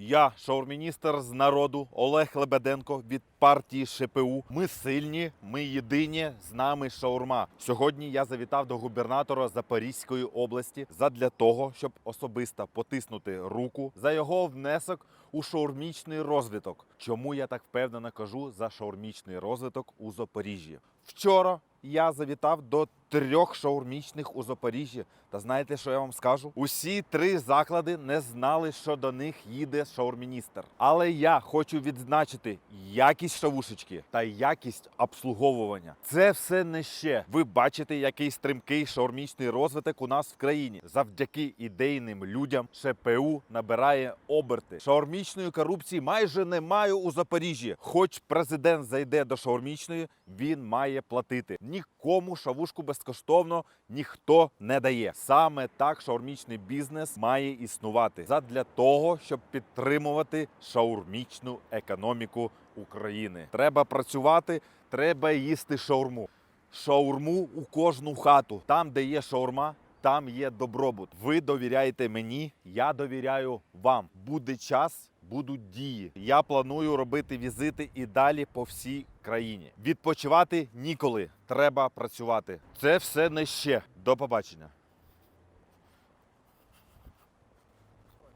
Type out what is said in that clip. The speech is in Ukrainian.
Я, шаурміністр з народу Олег Лебеденко від партії ШПУ. Ми сильні, ми єдині. З нами шаурма. Сьогодні я завітав до губернатора Запорізької області задля того, щоб особисто потиснути руку за його внесок у шаурмічний розвиток. Чому я так впевнено кажу за шаурмічний розвиток у Запоріжжі? Вчора я завітав до трьох шаурмічних у Запоріжжі. Та знаєте, що я вам скажу? Усі три заклади не знали, що до них їде шаурміністр. Але я хочу відзначити якість шавушечки та якість обслуговування. Це все не ще. Ви бачите, який стрімкий шаурмічний розвиток у нас в країні. Завдяки ідейним людям ШПУ набирає оберти. Шаурмічної корупції майже немає у Запоріжжі. Хоч президент зайде до шаурмічної, він має платити. Нікому шавушку безкоштовно ніхто не дає. Саме так шаурмічний бізнес має існувати задля того, щоб підтримувати шаурмічну економіку України. Треба працювати, треба їсти шаурму. Шаурму у кожну хату. Там, де є шаурма, там є добробут. Ви довіряєте мені, я довіряю вам. Буде час, будуть дії. Я планую робити візити і далі по всій країні. Відпочивати ніколи. Треба працювати. Це все не ще. До побачення.